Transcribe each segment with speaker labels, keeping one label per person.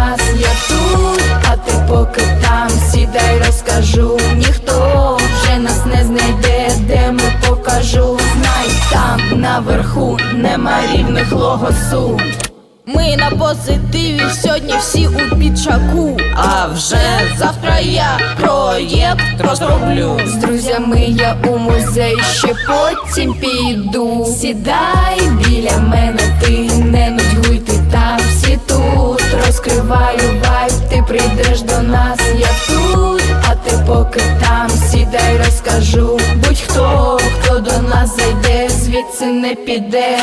Speaker 1: нас, я тут, а ти поки там сідай, розкажу. Ніхто вже нас не знайде, де ми покажу. Знай там наверху нема рівних логосу.
Speaker 2: Ми на позитиві сьогодні всі у піджаку. А вже завтра я проєкт розроблю.
Speaker 1: З друзями я у музей ще потім піду. Сідай біля мене, ти я тут, а ти поки там сідай, розкажу. Будь-хто, хто до нас зайде, звідси не піде.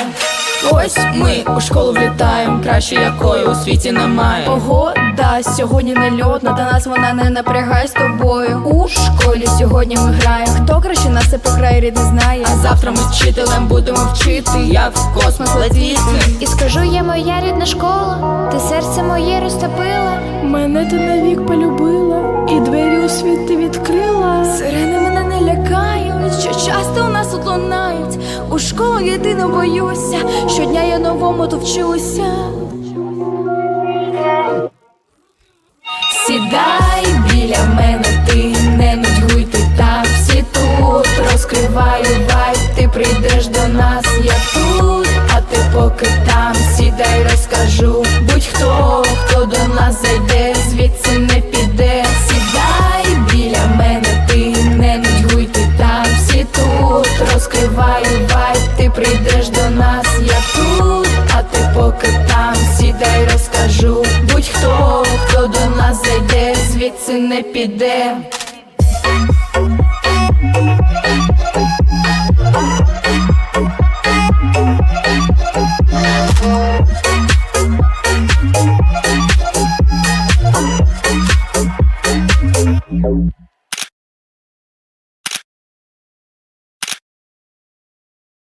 Speaker 2: Ось ми у школу влітаємо, краще якої у світі немає.
Speaker 1: Погода сьогодні нельотна, та нас вона не напрягає з тобою. У школі сьогодні ми граємо. Хто краще нас і по край рідний знає?
Speaker 2: А завтра ми вчителем будемо вчити, як в космос летіти.
Speaker 3: І скажу я моя рідна школа, ти серце моє розтопила.
Speaker 1: Мене ти навік полюбила, і двері у світ ти відкрила. Сирени мене не лякають, що часто у нас тут. У школу єдино боюся, щодня я новому тут вчуся. Сідай біля мене, ти не нудьгуй, ти там всі тут. Розкриваю вайб, ти прийдеш до нас, я тут, а ти поки там сідай, розкажу. Будь-хто, не піде.